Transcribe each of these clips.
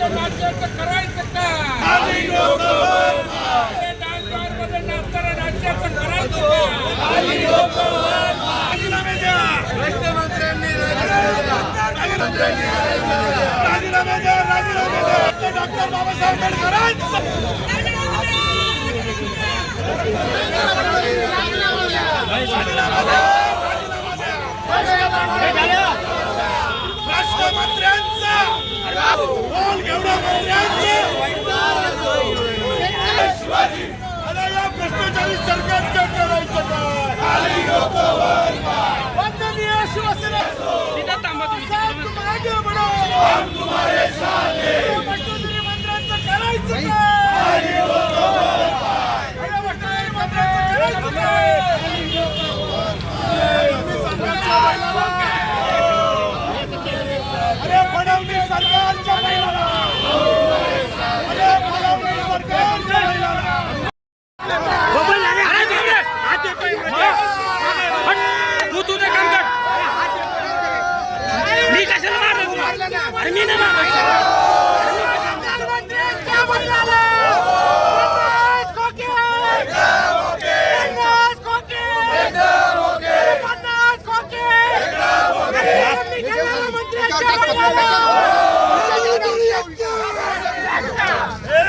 राज्याचं करायचं काय बारमध्ये नाचणाऱ्या राज्याचं करायचं राजीनामे द्या राजीनामे द्या राजीनामे द्या डॉक्टर बाबासाहेब आंबेडकरांचं राष्ट्रमंत्र्यांचा बोल घेवडा मंत्र्यांचं अरे या भ्रष्टाचारी सरकारचं करायचं काय वंदनीय शिवसेना साहेब, तुम आगे बढ़ो. या भ्रष्टाचारी मंत्र्यांचं करायचं काय? या भ्रष्टाचारी मंत्र्यांचं करायचं काय? तुम्ही सरकारच्या बैलाला. अरे फडणवीस सरकारच्या बैलाला. अरे फडणवीस सरकारच्या बैलाला. तू तुझं काम कर मी कशाला मारलं तुला अरे मी नाही मारलं दुरी दुरी एकटा. हे तिघं, तिघं, तिघं, तिघं, तिघं. या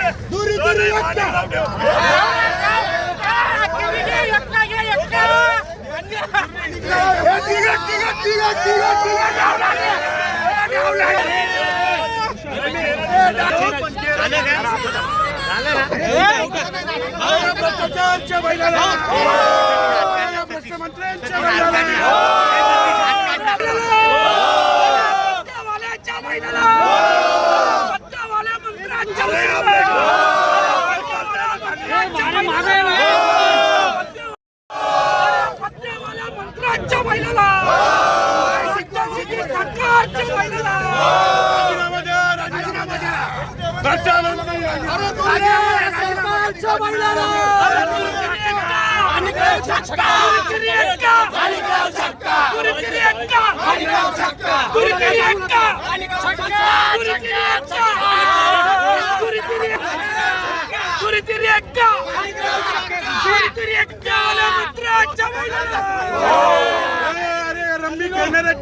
भ्रष्टाचारच्या बैलाला. या भ्रष्टमंत्र्यांच्या बैलाला. अरे अरे रम्मी खेळणारे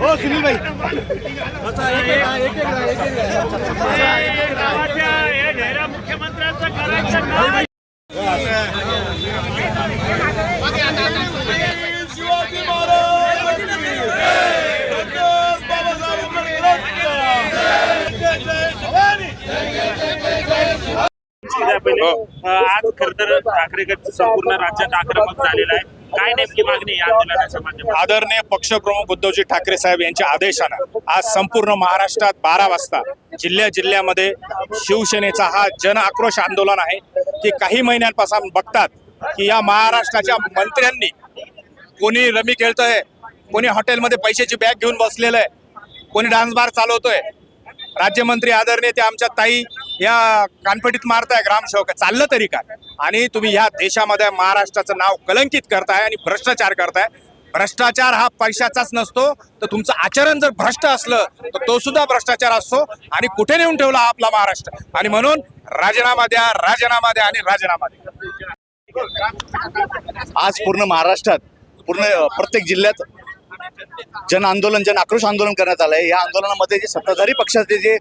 हो सुनील भाई शिवाजी महाराज डॉक्टर बाबासाहेब आंबेडकरांचा जय जय भवानी पहिले. अ, आज खर तर ठाकरे संपूर्ण राज्यात आक्रमक झालेला आहे. काय नेमकी मागणी या आंदोलनाच्या आदरणीय पक्षप्रमुख उद्धवजी ठाकरे साहेब यांच्या आदेशानं आज संपूर्ण महाराष्ट्रात बारा वाजता जिल्ह्या जिल्ह्यामध्ये शिवसेनेचा हा जन आक्रोश आंदोलन आहे की काही महिन्यांपासून बघतात की या महाराष्ट्राच्या मंत्र्यांनी कोणी रमी खेळतोय कोणी हॉटेलमध्ये पैशाची बॅग घेऊन बसलेलं आहे कोणी डान्स बार चालवतोय. राज्यमंत्री आदरणीय ते आमच्या ताई या कानपटीत मारताय ग्रामसेवक चाललं तरी काय आणि तुम्ही या देशामध्ये महाराष्ट्राचं नाव कलंकित करताय आणि भ्रष्टाचार करताय. भ्रष्टाचार हा पैशाचाच नसतो तर तुमचं आचरण जर भ्रष्ट असलं तर तो सुद्धा भ्रष्टाचार असतो आणि कुठे नेऊन ठेवला आपला महाराष्ट्र? आणि म्हणून राजीनामा द्या राजीनामा द्या आणि राजीनामा द्या. आज पूर्ण महाराष्ट्रात पूर्ण प्रत्येक जिल्ह्यात जन आंदोलन जन आक्रोश आंदोलन करण्यात आलं आहे या आंदोलनामध्ये जे सत्ताधारी पक्षाचे जे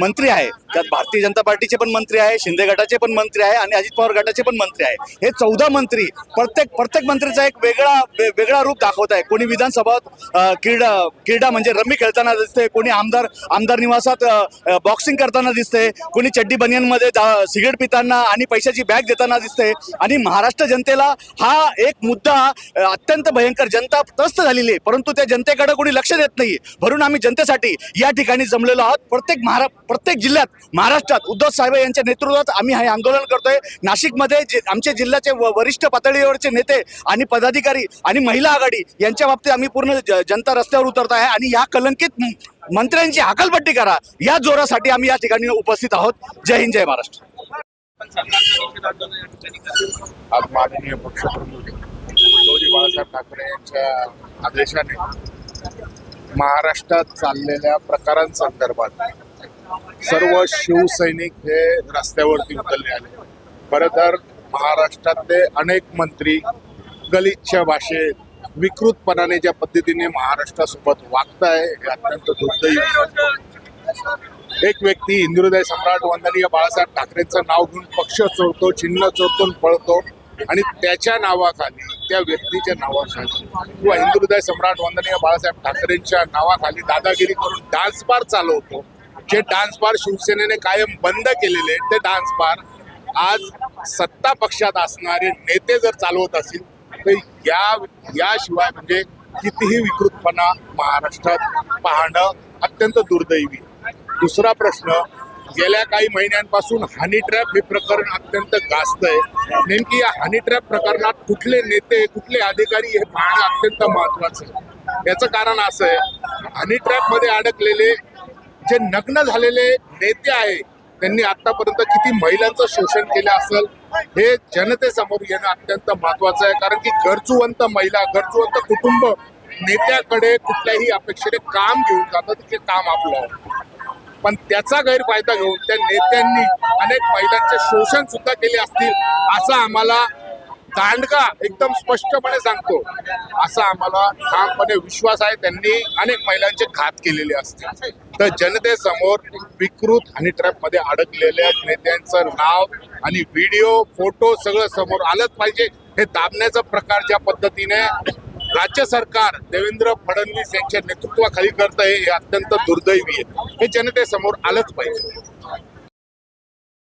मंत्री आहे त्यात भारतीय जनता पार्टीचे पण मंत्री आहे शिंदे गटाचे पण मंत्री आहे आणि अजित पवार गटाचे पण मंत्री आहे. हे चौदा मंत्री प्रत्येक प्रत्येक मंत्रीचा एक वेगळा वेगळा रूप दाखवत आहे. कोणी विधानसभात क्रीडा क्रीडा म्हणजे रम्मी खेळताना दिसते कोणी आमदार आमदार निवासात बॉक्सिंग करताना दिसते कोणी चड्डी बनियनमध्ये सिगरेट पिताना आणि पैशाची बॅग देताना दिसते आणि महाराष्ट्र जनतेला हा एक मुद्दा अत्यंत भयंकर जनता त्रस्त झालेली आहे. परंतु त्या जनतेकडे कोणी लक्ष देत नाही. भरून आम्ही जनतेसाठी या ठिकाणी जमलेलो आहोत. प्रत्येक महारा प्रत्येक जिल्ह्यात महाराष्ट्रात उद्धव साहेब यांच्या नेतृत्वात आम्ही हे आंदोलन करतोय. नाशिकमध्ये जे आमचे जिल्ह्याचे व- वरिष्ठ पातळीवरचे नेते आणि पदाधिकारी आणि महिला आघाडी यांच्या बाबतीत आम्ही पूर्ण ज- जनता रस्त्यावर उतरत आहे आणि या कलंकित मंत्र्यांची हकालपट्टी करा. या जोरासाठी आम्ही या ठिकाणी उपस्थित आहोत. जय हिंद जय महाराष्ट्र. आज माननीय पक्षप्रमुख बाळासाहेब ठाकरे यांच्या आदेशाने महाराष्ट्रात चाललेल्या प्रकारांसंदर्भात सर्व शिवसैनिक हे रस्त्यावरती उतरले आले. खरं तर महाराष्ट्रातले अनेक मंत्री गलिच्छ भाषेत विकृतपणाने ज्या पद्धतीने महाराष्ट्रासोबत वागताय हे अत्यंत दुर्दैवी एक व्यक्ती हिंदुहृदय सम्राट वंदनीय बाळासाहेब ठाकरेंचं नाव घेऊन पक्ष चोरतो चिन्ह चोरतो पळतो. आणि त्याच्या नावाखाली त्या व्यक्तीच्या नावाखाली किंवा हिंदुहृदय सम्राट वंदनीय बाळासाहेब ठाकरेंच्या नावाखाली दादागिरी करून डान्स बार चालवतो. जे डान्स बार शिवसेनेने कायम बंद केलेले ते डान्स बार आज सत्ता पक्षात असणारे नेते जर चालवत असतील तर या याशिवाय म्हणजे कितीही विकृतपणा महाराष्ट्रात पाहणं अत्यंत दुर्दैवी. दुसरा प्रश्न गेल्या काही महिन्यांपासून हनी ट्रॅप हे प्रकरण अत्यंत गाजत आहे. नेमकी या हनी ट्रॅप प्रकरणात कुठले नेते कुठले अधिकारी हे पाहणं अत्यंत महत्वाचं आहे. याचं कारण असं आहे हनी ट्रॅपमध्ये अडकलेले जे नग्न झालेले नेते आहे त्यांनी आतापर्यंत किती महिलांचं शोषण केलं असेल हे जनतेसमोर येणं अत्यंत महत्वाचं आहे. कारण की गरजूवंत महिला गरजूवंत कुटुंब नेत्याकडे कुठल्याही अपेक्षेने काम घेऊन जातात ते काम आपलं पण त्याचा गैरफायदा घेऊन त्या नेत्यांनी अनेक महिलांचे शोषण सुद्धा केले असतील असा आम्हाला दांडगा एकदम स्पष्टपणे सांगतो. असा आम्हाला ठामपणे विश्वास आहे. त्यांनी अनेक महिलांचे घात केलेले असते. तर जनतेसमोर विकृत आणि ट्रॅपमध्ये अडकलेल्या नेत्यांचं नाव आणि व्हिडिओ फोटो सगळं समोर आलंच पाहिजे. हे दाबण्याचा प्रकार ज्या पद्धतीने राज्य सरकार देवेंद्र फडणवीस यांच्या नेतृत्वाखाली करत आहे हे अत्यंत दुर्दैवी आहे. हे जनतेसमोर आलंच पाहिजे.